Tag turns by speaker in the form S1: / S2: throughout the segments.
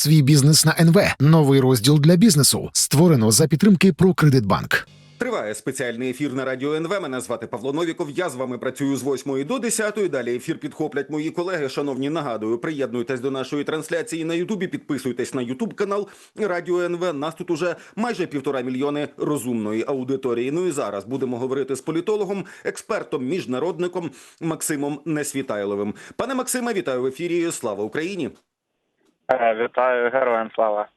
S1: свій бізнес на НВ. Новий розділ для бізнесу створено за підтримки «Прокредитбанк».
S2: Триває спеціальний ефір на радіо НВ. Мене звати Павло Новіков. Я з вами працюю з 8 до 10. Далі ефір підхоплять мої колеги. Шановні, нагадую, приєднуйтесь до нашої трансляції на Ютубі. Підписуйтесь на Ютуб канал Радіо НВ. Нас тут уже майже півтора мільйони розумної аудиторії. Ну і зараз будемо говорити з політологом, експертом, міжнародником Максимом Несвітайловим. Пане Максиме, вітаю в ефірі. Слава Україні!
S3: Е, Вітаю героям слава.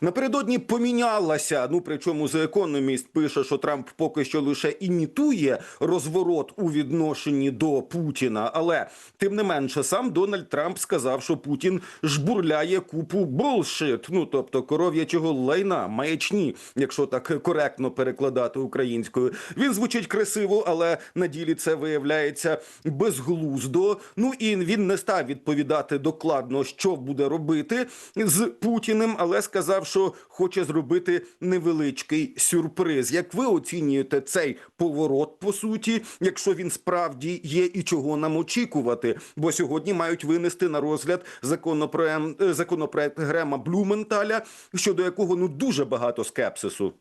S2: Напередодні помінялася. Ну причому The Economist пише, що Трамп поки що лише імітує розворот у відношенні до Путіна. Але тим не менше, сам Дональд Трамп сказав, що Путін жбурляє купу болшит. Ну тобто коров'ячого лайна, маячні, якщо так коректно перекладати українською. Він звучить красиво, але на ділі це виявляється безглуздо. Ну і він не став відповідати докладно, що буде робити з Путіним, але сказав, що хоче зробити невеличкий сюрприз. Як ви оцінюєте цей поворот по суті, якщо він справді є, і чого нам очікувати? Бо сьогодні мають винести на розгляд законопроект, законопроект Грема Блюменталя, щодо якого ну дуже багато скепсису.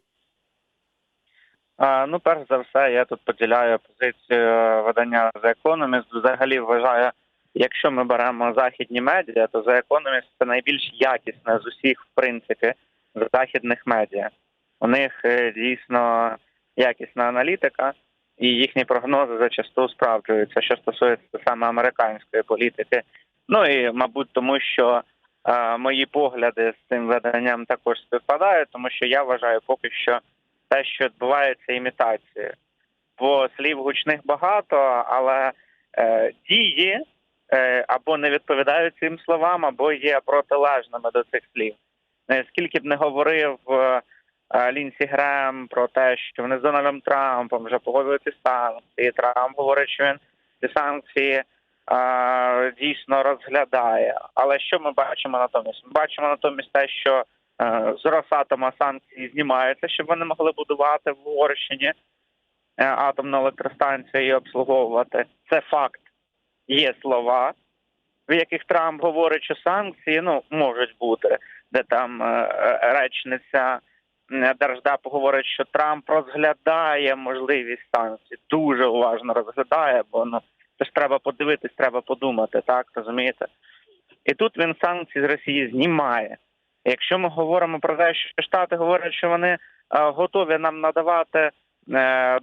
S3: Ну, перш за все, я тут поділяю позицію е, видання The Economist. Взагалі вважаю, якщо ми беремо західні медіа, то The Economist – це найбільш якісне з усіх, в принципі, західних медіа. У них е, дійсно якісна аналітика, і їхні прогнози зачасту справджуються, що стосується саме американської політики. Ну і мабуть, тому що е, мої погляди з цим виданням також співпадають, тому що я вважаю поки що те, що відбувається імітацією. Бо слів гучних багато, але е, дії або не відповідають цим словам, або є протилежними до цих слів. Е, Скільки б не говорив е, е, Лінсі Грем про те, що вони з Дональдом Трампом вже погодили санкції. Трамп говорить, що він ці санкції е, дійсно розглядає. Але що ми бачимо натомість? Ми бачимо натомість те, що е, з Росатома санкції знімаються, щоб вони могли будувати в Угорщині е, атомну електростанцію і обслуговувати. Це факт. Є слова, в яких Трамп говорить, що санкції ну можуть бути, де там е, е, речниця Держдепу говорить, що Трамп розглядає можливість санкцій, дуже уважно розглядає, бо ну це ж треба подивитись, треба подумати, так розумієте? І тут він санкції з Росії знімає. Якщо ми говоримо про те, що Штати говорять, що вони е, готові нам надавати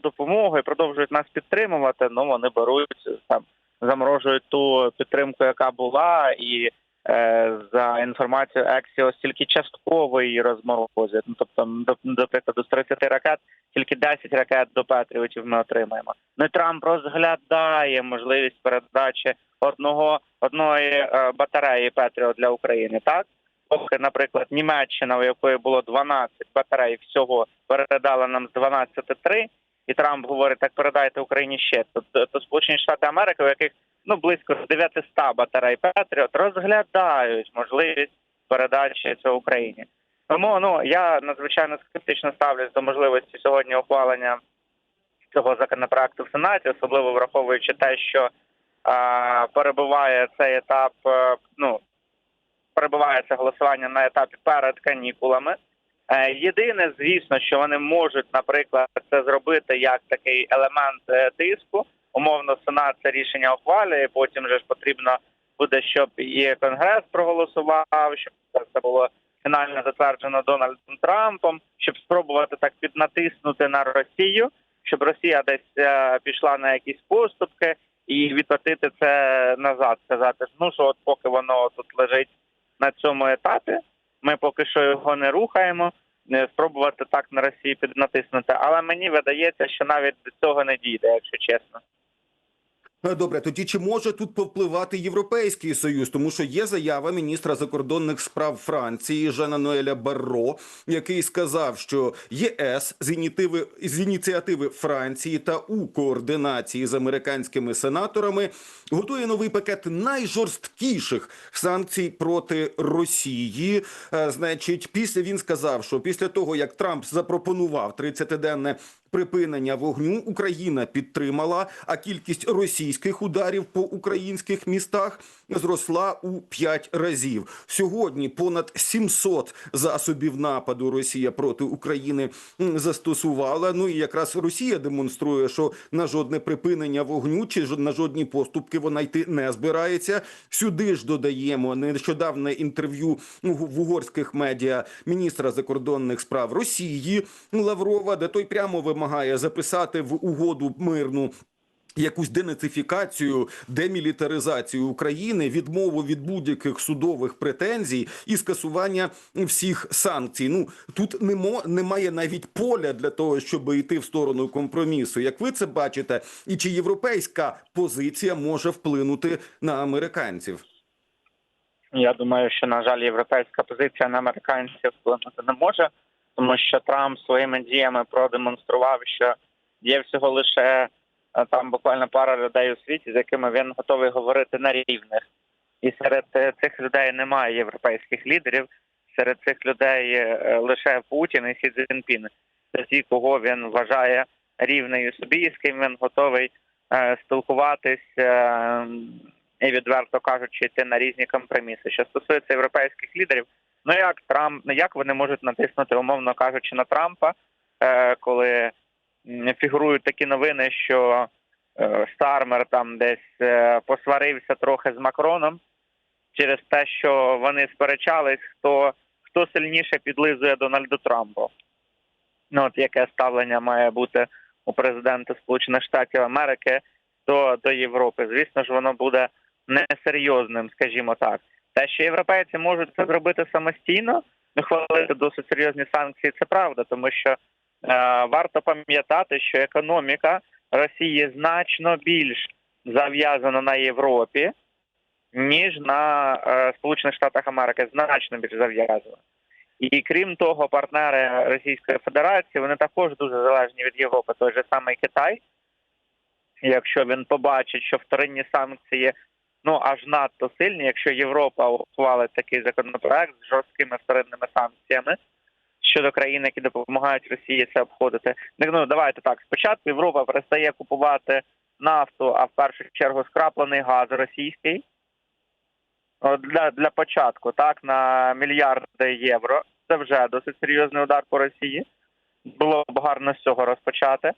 S3: допомогу і продовжують нас підтримувати, ну вони беруть там, заморожують ту підтримку, яка була, і е, за інформацією Ексіос тільки частково її розморозять. Ну тобто, до, прикладу, з 30 ракет тільки 10 ракет до Петріотів ми отримаємо. Ну і Трамп розглядає можливість передачі одного одної е, батареї Петріот для України, так? Поки, наприклад, Німеччина, у якої було 12 батарей, всього передала нам з 12 три, і Трамп говорить, так передайте Україні ще. То, то Сполучені Штати Америки, у яких ну близько 900 батарей Петріот, розглядають можливість передачі цього Україні. Тому ну я надзвичайно скептично ставлюсь до можливості сьогодні ухвалення цього законопроекту в Сенаті, особливо враховуючи те, що а, перебуває цей етап, е, ну перебуває це голосування на етапі перед канікулами. Е, Єдине, звісно, що вони можуть, наприклад, це зробити як такий елемент е, тиску. Умовно, Сенат це рішення ухвалює. Потім же ж потрібно буде, щоб і Конгрес проголосував, щоб це було фінально затверджено Дональдом Трампом, щоб спробувати так піднатиснути на Росію, щоб Росія десь е, пішла на якісь поступки і відплатити це назад. Сказати, ну що от поки воно тут лежить на цьому етапі, ми поки що його не рухаємо. Спробувати так на Росії піднатиснути, але мені видається, що навіть до цього не дійде, якщо чесно.
S2: Е, Добре, тоді чи може тут повпливати Європейський Союз? Тому що є заява міністра закордонних справ Франції Жана Ноеля Барро, який сказав, що ЄС з ініціативи, з ініціативи Франції та у координації з американськими сенаторами готує новий пакет найжорсткіших санкцій проти Росії. Е, Значить, після він сказав, що після того як Трамп запропонував 30-денне припинення вогню Україна підтримала, а кількість російських ударів по українських містах зросла у 5 разів. Сьогодні понад 700 засобів нападу Росія проти України застосувала. Ну і якраз Росія демонструє, що на жодне припинення вогню чи на жодні поступки вона йти не збирається. Сюди ж додаємо нещодавне інтерв'ю в угорських медіа міністра закордонних справ Росії Лаврова, де той прямо вимагає записати в угоду мирну. Якусь денацифікацію, демілітаризацію України, відмову від будь-яких судових претензій і скасування всіх санкцій. Ну тут немо, немає навіть поля для того, щоб йти в сторону компромісу. Як ви це бачите, і чи європейська позиція може вплинути на американців?
S3: Я думаю, що на жаль, європейська позиція на американців вплинути не може, тому що Трамп своїми діями продемонстрував, що є всього лише е, там буквально пара людей у світі, з якими він готовий говорити на рівних. І серед е, цих людей немає європейських лідерів. Серед цих людей е, лише Путін і Сі Цзіньпін. Це ті, кого він вважає рівнею собі, з ким він готовий спілкуватись і відверто кажучи, йти на різні компроміси. Що стосується європейських лідерів, ну як Трамп, ну як вони можуть натиснути, умовно кажучи, на Трампа, е, коли фігурують такі новини, що е, Стармер там десь е, посварився трохи з Макроном через те, що вони сперечались, хто хто сильніше підлизує Дональду Трампу. Ну от яке ставлення має бути у президента Сполучених Штатів Америки до, до Європи. Звісно ж, воно буде несерйозним, скажімо так. Те, що європейці можуть це зробити самостійно, ухвалити досить серйозні санкції, це правда, тому що е, варто пам'ятати, що економіка Росії значно більш зав'язана на Європі, ніж на е, Сполучених Штатах Америки, значно більш зав'язана. І крім того, партнери Російської Федерації вони також дуже залежні від Європи, той же самий Китай. Якщо він побачить, що вторинні санкції ну аж надто сильні, якщо Європа ухвалить такий законопроект з жорсткими вторинними санкціями щодо країн, які допомагають Росії це обходити. Ну давайте так. Спочатку Європа перестає купувати нафту, а в першу чергу скраплений газ російський. Для для початку, так, на мільярди євро. Це вже досить серйозний удар по Росії. Було б гарно з цього розпочати.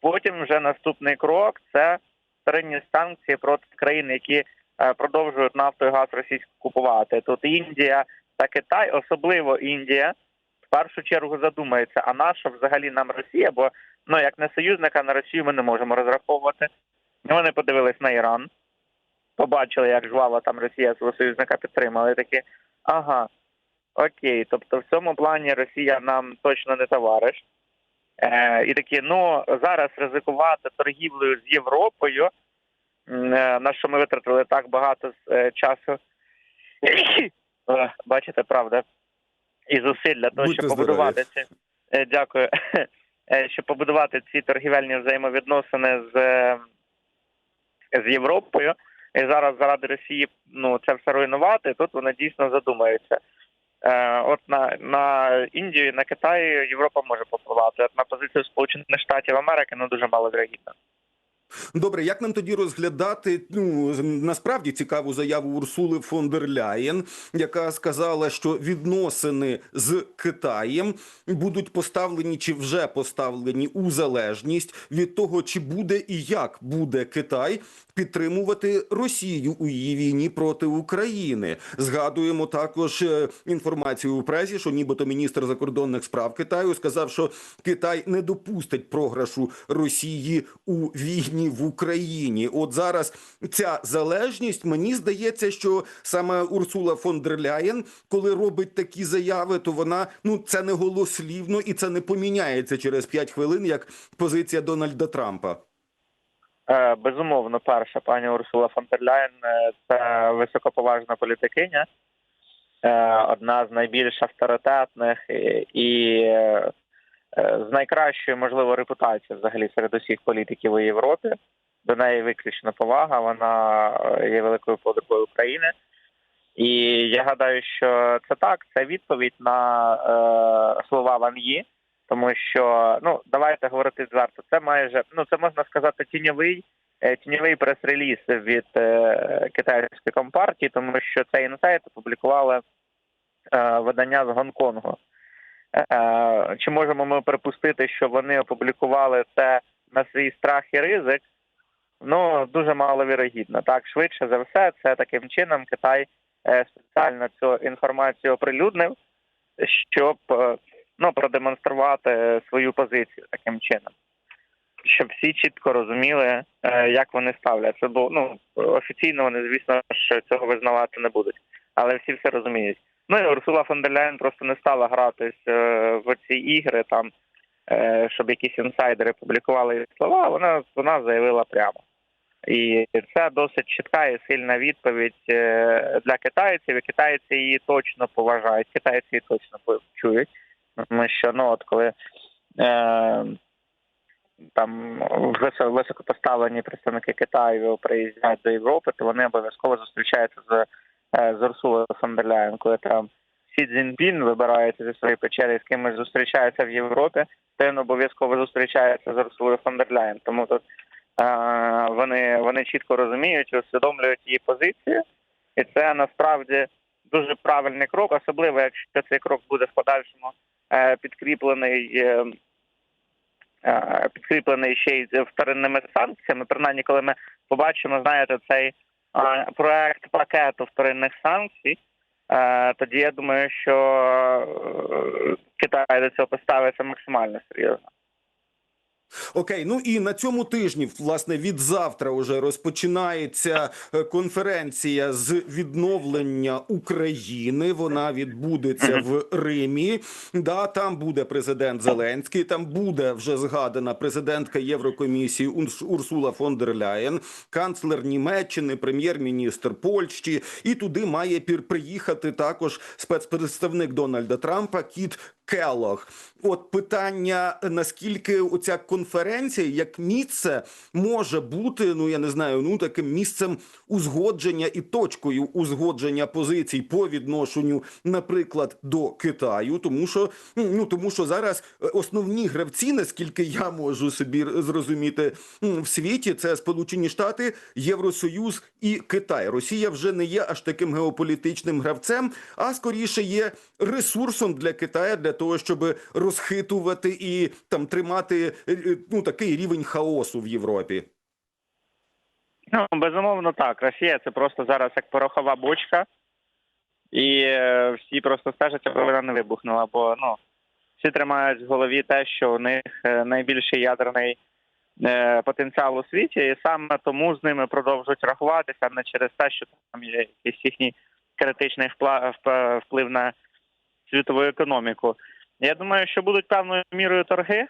S3: Потім вже наступний крок це вторинні санкції проти країн, які е, продовжують нафту і газ російську купувати. Тут Індія та Китай, особливо Індія, в першу чергу задумається, а на що взагалі нам Росія? Бо ну як не союзника на Росію ми не можемо розраховувати. Вони подивились на Іран, побачили, як жваво там Росія свого союзника підтримала, такі ага. Окей, тобто в цьому плані Росія нам точно не товариш. Е, і такі, ну зараз ризикувати торгівлею з Європою, е, на що ми витратили так багато е, часу. Бачите, правда, і зусиль для того, щоб побудувати ці. Дякую. Щоб побудувати ці торгівельні взаємовідносини з, з Європою. І зараз заради Росії ну це все руйнувати. Тут вони дійсно задумаються. Е, от на, на Індію, на Китай Європа може попливати. От на позицію Сполучених Штатів Америки ну дуже мало вірогідно.
S2: Добре, як нам тоді розглядати ну насправді цікаву заяву Урсули фон дер Ляєн, яка сказала, що відносини з Китаєм будуть поставлені чи вже поставлені у залежність від того, чи буде і як буде Китай підтримувати Росію у її війні проти України. Згадуємо також е, інформацію у пресі, що нібито міністр закордонних справ Китаю сказав, що Китай не допустить програшу Росії у війні в Україні. От зараз ця залежність мені здається, що саме Урсула фон дер Ляєн, коли робить такі заяви, то вона ну це не голослівно і це не поміняється через 5 хвилин, як позиція Дональда Трампа.
S3: Е, Безумовно, перша пані Урсула фон дер Ляєн е, це високоповажна політикиня, е, одна з найбільш авторитетних і, з найкращою, можливо, репутацією взагалі серед усіх політиків у Європі. До неї виключно повага. Вона е, є великою подругою України. І я гадаю, що це так. Це відповідь на е, слова Ван Ї, Тому що ну давайте говорити відверто, це майже ну це можна сказати тіньовий е, тіньовий прес-реліз від е, китайської компартії, тому що цей інсайт опублікували е, видання з Гонконгу. Е, чи можемо ми припустити, що вони опублікували це на свій страх і ризик? Ну дуже маловірогідно. Так, швидше за все, це таким чином Китай е, спеціально цю інформацію оприлюднив, щоб е, ну продемонструвати свою позицію таким чином, щоб всі чітко розуміли, е, як вони ставляться. Бо ну офіційно вони, звісно, що цього визнавати не будуть, але всі все розуміють. Ну і Урсула фон дер Ляєн просто не стала гратись е, в ці ігри, там е, щоб якісь інсайдери публікували її слова. Вона вона заявила прямо. І це досить чітка і сильна відповідь е, для китайців. І китайці її точно поважають. Китайці її точно чують. Тому що ну от коли е, там висо- високопоставлені представники Китаю приїздять до Європи, то вони обов'язково зустрічаються з, з Урсулою коли там Сі Цзіньпін вибирається зі своєї печери з кимось зустрічається в Європі, то він обов'язково зустрічається з Урсулою фон. Тому тут е, вони, вони чітко розуміють і усвідомлюють її позицію, і це насправді дуже правильний крок, особливо якщо цей крок буде в подальшому е, підкріплений. е, е, Підкріплений ще й вторинними санкціями. Принаймні, коли ми побачимо, знаєте, цей е, проект пакету вторинних санкцій, тоді я думаю, що е, Китай до цього поставиться максимально серйозно.
S2: Окей, ну і на цьому тижні, власне, від завтра вже розпочинається е, конференція з відновлення України. Вона відбудеться в Римі. Да, там буде президент Зеленський, там буде вже згадана президентка Єврокомісії Урсула фон дер Ляєн, канцлер Німеччини, прем'єр-міністр Польщі. І туди має приїхати також спецпредставник Дональда Трампа Кіт Келлог. От питання, наскільки оця конференція як місце може бути, ну я не знаю, ну таким місцем узгодження і точкою узгодження позицій по відношенню, наприклад, до Китаю, тому що ну тому що зараз основні гравці, наскільки я можу собі зрозуміти в світі, це Сполучені Штати, Євросоюз і Китай. Росія вже не є аж таким геополітичним гравцем, а скоріше є ресурсом для Китаю для того, щоб розхитувати і там тримати е, ну такий рівень хаосу в Європі.
S3: Ну, безумовно, так. Росія це просто зараз як порохова бочка, і е, всі просто стежать, аби вона не вибухнула. Бо ну, всі тримають в голові те, що у них е, найбільший ядерний е, потенціал у світі, і саме тому з ними продовжують рахуватися, не через те, що там є якийсь їхній критичний вплив на світову економіку. Я думаю, що будуть певною мірою торги,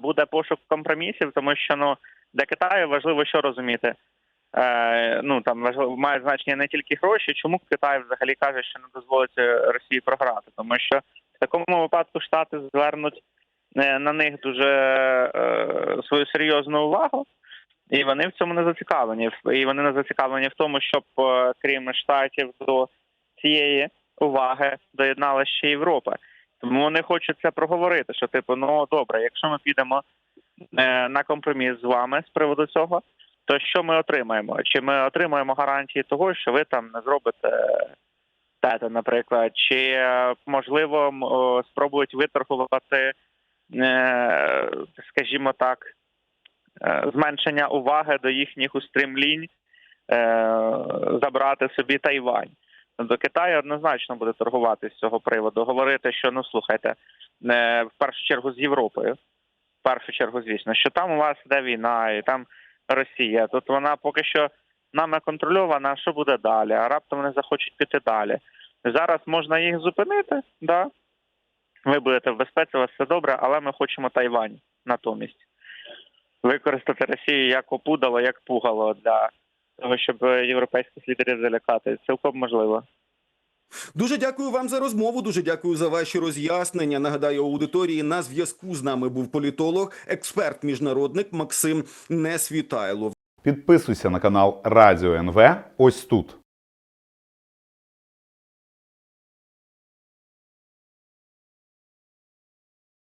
S3: буде пошук компромісів, тому що ну для Китаю важливо що розуміти. Е, ну там важливо має значення не тільки гроші. Чому Китай взагалі каже, що не дозволить е, Росії програти? Тому що в такому випадку Штати звернуть е, на них дуже е, свою серйозну увагу, і вони в цьому не зацікавлені. І вони не зацікавлені в тому, щоб е, крім штатів до цієї уваги доєднала ще Європа. Тому вони хочуть проговорити. Що типу, ну добре, якщо ми підемо е, на компроміс з вами з приводу цього, то що ми отримаємо? Чи ми отримаємо гарантії того, що ви там не зробите тета, наприклад, чи е, можливо спробують виторгувати, е, скажімо так, зменшення уваги до їхніх устремлінь, забрати собі Тайвань. До Китаю однозначно буде торгувати з цього приводу, говорити, що ну слухайте, е, в першу чергу з Європою, в першу чергу, звісно, що там у вас іде війна, і там Росія. Тут вона поки що нами контрольована. Що буде далі? А раптом вони захочуть піти далі. Зараз можна їх зупинити, да. Ви будете в безпеці, у вас все добре, але ми хочемо Тайвань натомість. Використати Росію як опудало, як пугало для того, щоб європейських лідерів залякати. Цілком можливо.
S2: Дуже дякую вам за розмову. Дуже дякую за ваші роз'яснення. Нагадаю, аудиторії на зв'язку з нами був політолог, експерт, міжнародник Максим Несвітайлов.
S4: Підписуйся на канал Радіо НВ ось тут.